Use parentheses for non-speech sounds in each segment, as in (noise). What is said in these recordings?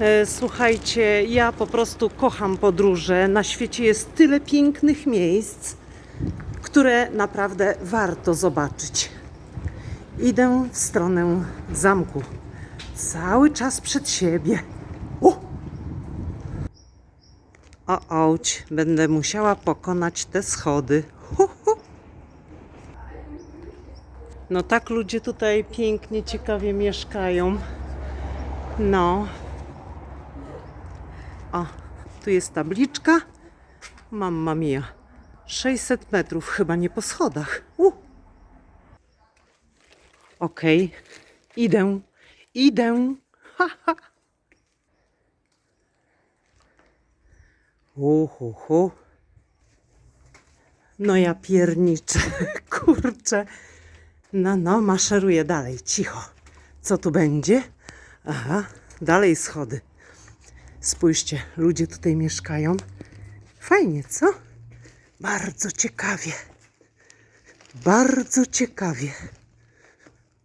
E, Słuchajcie, ja po prostu kocham podróże. Na świecie jest tyle pięknych miejsc, które naprawdę warto zobaczyć. Idę w stronę zamku. Cały czas przed siebie. O! O, auć, będę musiała pokonać te schody. Hu, hu. No tak ludzie tutaj pięknie, ciekawie mieszkają. No. O, tu jest tabliczka. Mamma mia. 600 metrów, chyba nie po schodach. U. Okej, idę, idę. Ha, ha. Uhu, hu. No ja pierniczę, (laughs) kurczę. No, no, maszeruję dalej, cicho. Co tu będzie? Aha, dalej schody. Spójrzcie, ludzie tutaj mieszkają. Fajnie, co? Bardzo ciekawie. Bardzo ciekawie.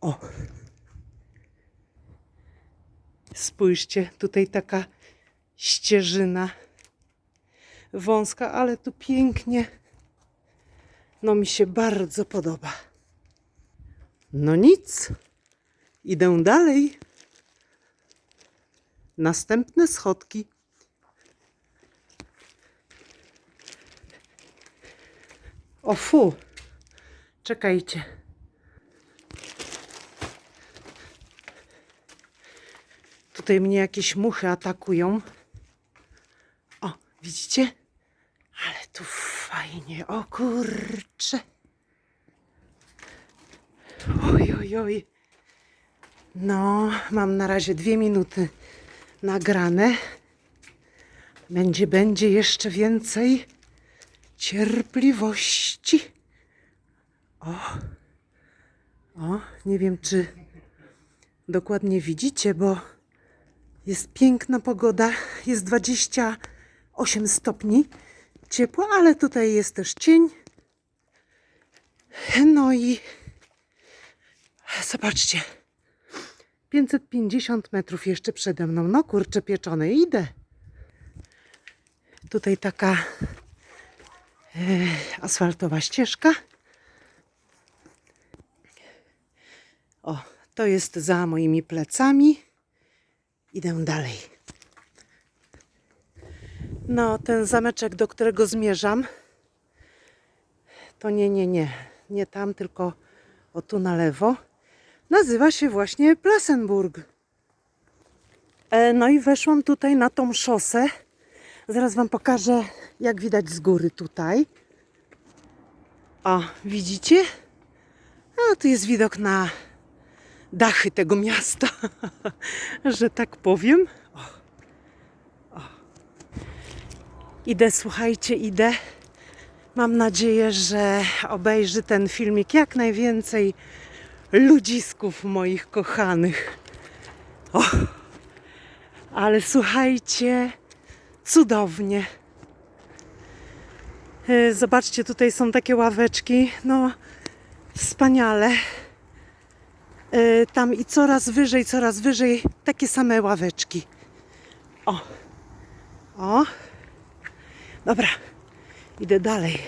O. Spójrzcie, tutaj taka ścieżyna wąska, ale tu pięknie. No mi się bardzo podoba. No nic. Idę dalej. Następne schodki. O fu. Czekajcie. Tutaj mnie jakieś muchy atakują. O, widzicie? Ale tu fajnie. O kurcze. Oj, oj, oj. No, mam na razie dwie minuty nagrane. Będzie, będzie jeszcze więcej cierpliwości. O, o, nie wiem, czy dokładnie widzicie, bo jest piękna pogoda. Jest 28 stopni ciepła, ale tutaj jest też cień. No i zobaczcie. 550 metrów jeszcze przede mną. No kurczę pieczone, idę. Tutaj taka e, asfaltowa ścieżka. O, to jest za moimi plecami. Idę dalej. No, ten zameczek, do którego zmierzam, to nie, nie, nie. Nie tam, tylko o tu na lewo nazywa się właśnie Plassenburg. E, no i weszłam tutaj na tą szosę. Zaraz Wam pokażę, jak widać z góry tutaj. O, widzicie? A tu jest widok na dachy tego miasta, (laughs) że tak powiem. O. O. Idę, słuchajcie, idę. Mam nadzieję, że obejrzy ten filmik jak najwięcej ludzisków moich kochanych. O, ale słuchajcie, cudownie. E, Zobaczcie, tutaj są takie ławeczki. No, wspaniale. E, Tam i coraz wyżej, coraz wyżej takie same ławeczki. O, o. Dobra, idę dalej.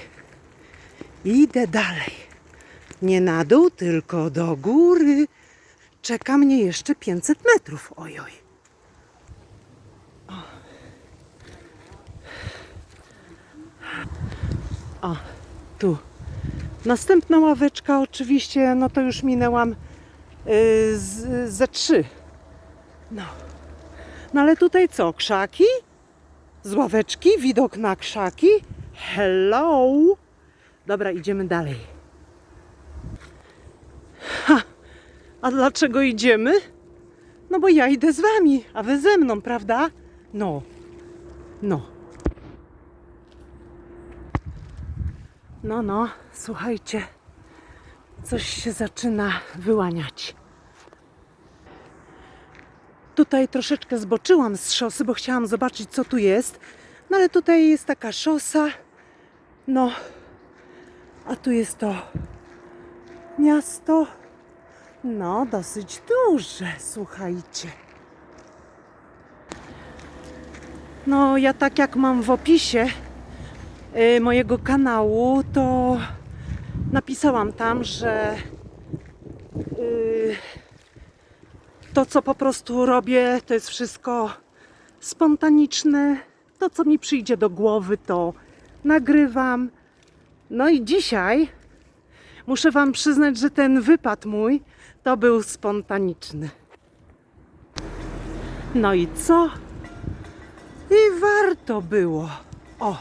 Idę dalej. Nie na dół, tylko do góry. Czeka mnie jeszcze 500 metrów. Oj, oj. O. o, tu. Następna ławeczka, oczywiście, no to już minęłam yy, z, ze trzy. No. No ale tutaj co? Krzaki? Z ławeczki? Widok na krzaki? Hello! Dobra, idziemy dalej. A dlaczego idziemy? No bo ja idę z wami, a wy ze mną, prawda? No. No. No, no, słuchajcie. Coś się zaczyna wyłaniać. Tutaj troszeczkę zboczyłam z szosy, bo chciałam zobaczyć, co tu jest. No ale tutaj jest taka szosa. No, a tu jest to miasto. No, dosyć duże, słuchajcie. No, ja tak jak mam w opisie y, mojego kanału, to napisałam tam, że y, to, co po prostu robię, to jest wszystko spontaniczne. To, co mi przyjdzie do głowy, to nagrywam. No i dzisiaj muszę Wam przyznać, że ten wypad mój to był spontaniczny. No i co? I warto było. O,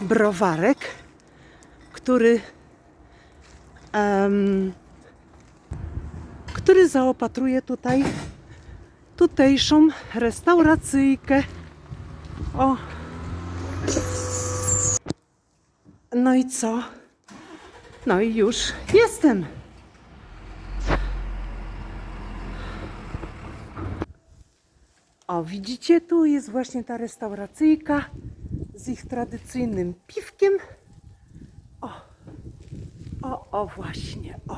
browarek, który, em, który zaopatruje tutaj tutejszą restauracyjkę. O. No i co? No i już jestem. O, widzicie, tu jest właśnie ta restauracyjka z ich tradycyjnym piwkiem. O, o, o, właśnie, o.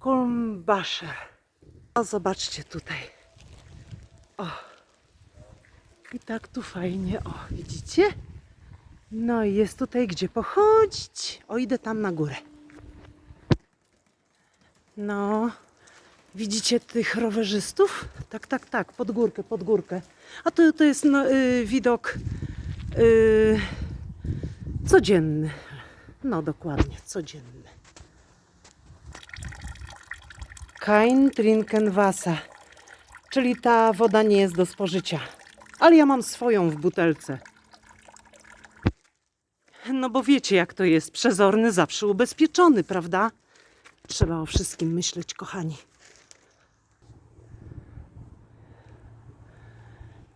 Kulmbaszer. O, zobaczcie tutaj. O. I tak tu fajnie, o, widzicie? No i jest tutaj gdzie pochodzić. O, idę tam na górę. No, widzicie tych rowerzystów? Tak, tak, tak, pod górkę, pod górkę. A to, to jest no, y, widok y, codzienny. No, dokładnie, codzienny. Kein Trinken Wasser, czyli ta woda nie jest do spożycia. Ale ja mam swoją w butelce. No bo wiecie jak to jest, przezorny zawsze ubezpieczony, prawda? Trzeba o wszystkim myśleć, kochani.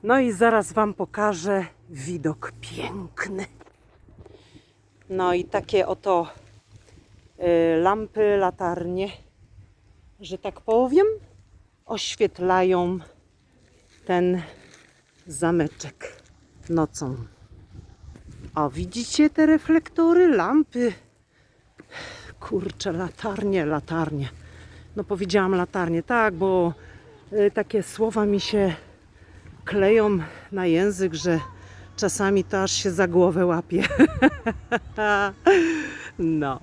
No i zaraz Wam pokażę widok piękny. No i takie oto y, lampy, latarnie, że tak powiem, oświetlają ten zameczek nocą. O, widzicie te reflektory, lampy? Kurczę, latarnie, latarnie. No powiedziałam latarnie, tak, bo y, takie słowa mi się kleją na język, że czasami to aż się za głowę łapie. (laughs) no.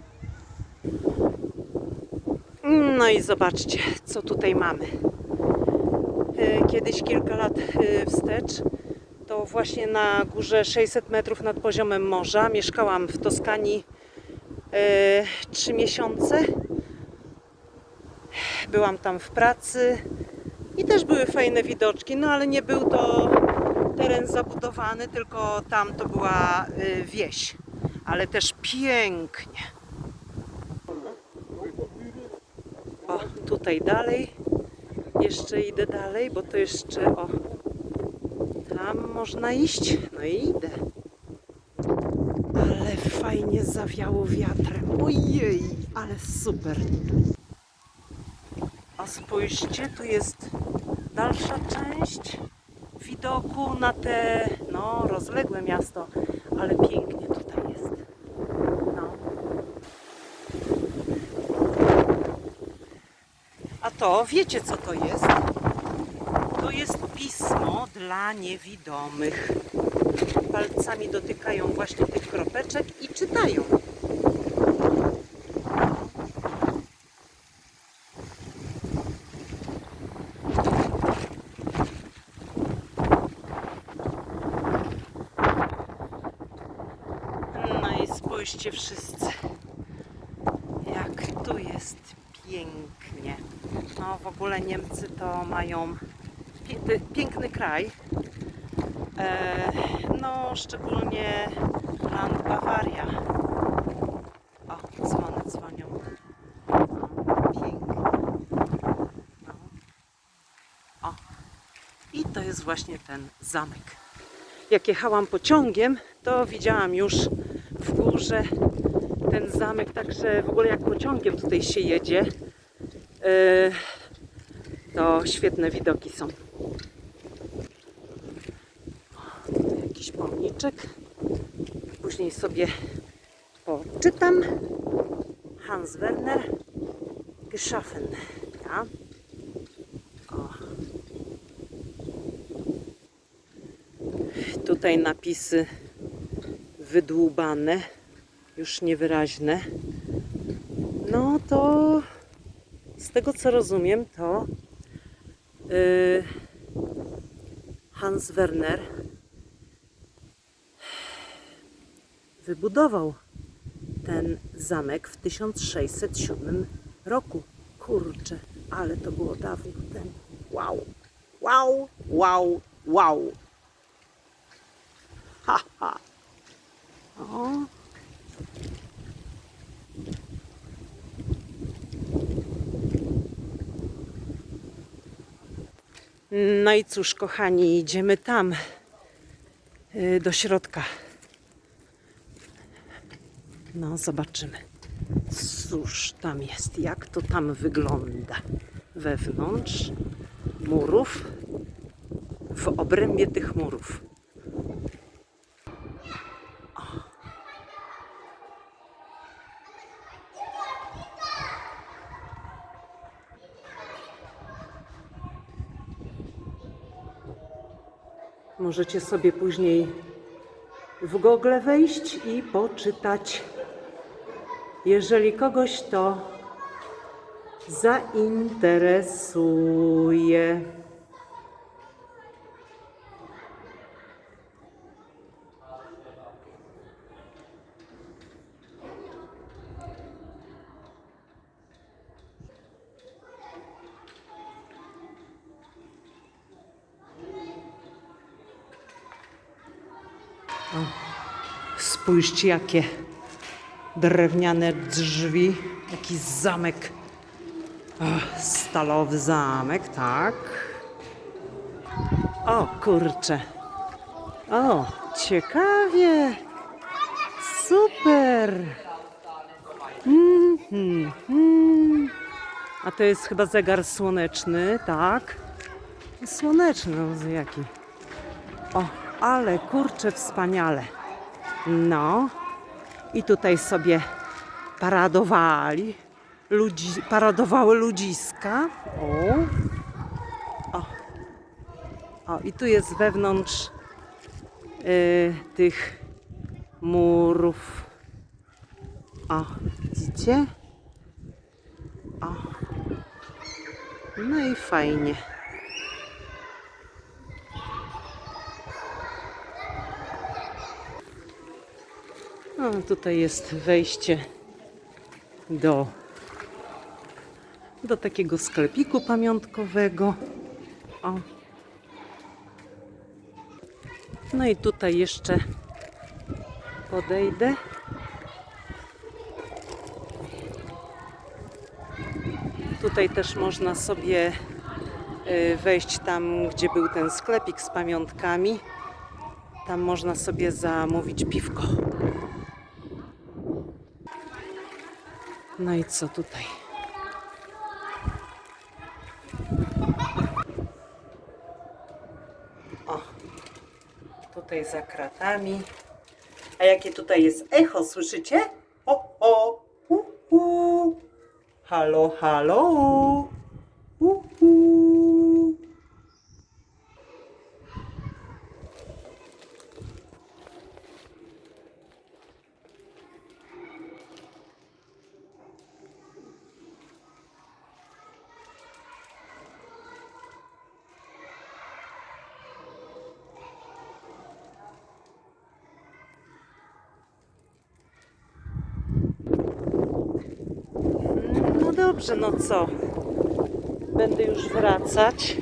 No i zobaczcie, co tutaj mamy. Y, Kiedyś kilka lat y, wstecz to właśnie na górze 600 metrów nad poziomem morza. Mieszkałam w Toskanii e, trzy miesiące. Byłam tam w pracy i też były fajne widoczki, no ale nie był to teren zabudowany, tylko tam to była e, wieś. Ale też pięknie. O, tutaj dalej. Jeszcze idę dalej, bo to jeszcze o tam można iść? No i idę. Ale fajnie zawiało wiatrem. Ojej, ale super. A spójrzcie, tu jest dalsza część widoku na te, no, rozległe miasto, ale pięknie tutaj jest. No. A to, wiecie co to jest? To jest pismo dla niewidomych. Palcami dotykają właśnie tych kropeczek i czytają. No i spójrzcie wszyscy, jak tu jest pięknie. No w ogóle Niemcy to mają piękny kraj. E, no szczególnie land Bawaria. O, dzwony dzwonią. Pięknie. No. O, i to jest właśnie ten zamek. Jak jechałam pociągiem, to widziałam już w górze ten zamek, także w ogóle jak pociągiem tutaj się jedzie, e, to świetne widoki są. O, tutaj pomniczek. Później sobie poczytam. Hans Werner geschaffen. Ja. O. tutaj napisy wydłubane, już niewyraźne. No to z tego co rozumiem, to yy, Hans Werner wybudował ten zamek w 1607 roku. Kurczę, ale to było dawno temu. Wow, wow, wow, wow. Ha, ha. O. No i cóż, kochani, idziemy tam, y, do środka. No, zobaczymy. Cóż tam jest, jak to tam wygląda wewnątrz murów, w obrębie tych murów. Możecie sobie później w Google wejść i poczytać. Jeżeli kogoś to zainteresuje. Spójrzcie, jakie drewniane drzwi, jaki zamek. Ach, stalowy zamek, tak. O kurczę. O, ciekawie. Super. Mhm, mhm. A to jest chyba zegar słoneczny, tak? Słoneczny, no jaki. O, ale kurczę, wspaniale. No. I tutaj sobie paradowali. Ludzi, paradowały ludziska. O. O. O, i tu jest wewnątrz y, tych murów. O, widzicie? O. No i fajnie. No, tutaj jest wejście do, do takiego sklepiku pamiątkowego. O. No i tutaj jeszcze podejdę. Tutaj też można sobie y, wejść tam, gdzie był ten sklepik z pamiątkami. Tam można sobie zamówić piwko. No i co tutaj? O, tutaj za kratami. A jakie tutaj jest echo, słyszycie? O, o, u, u. Halo, halo. U, u. No dobrze, no co? Będę już wracać.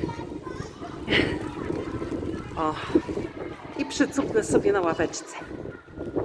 O. I przycupnę sobie na ławeczce.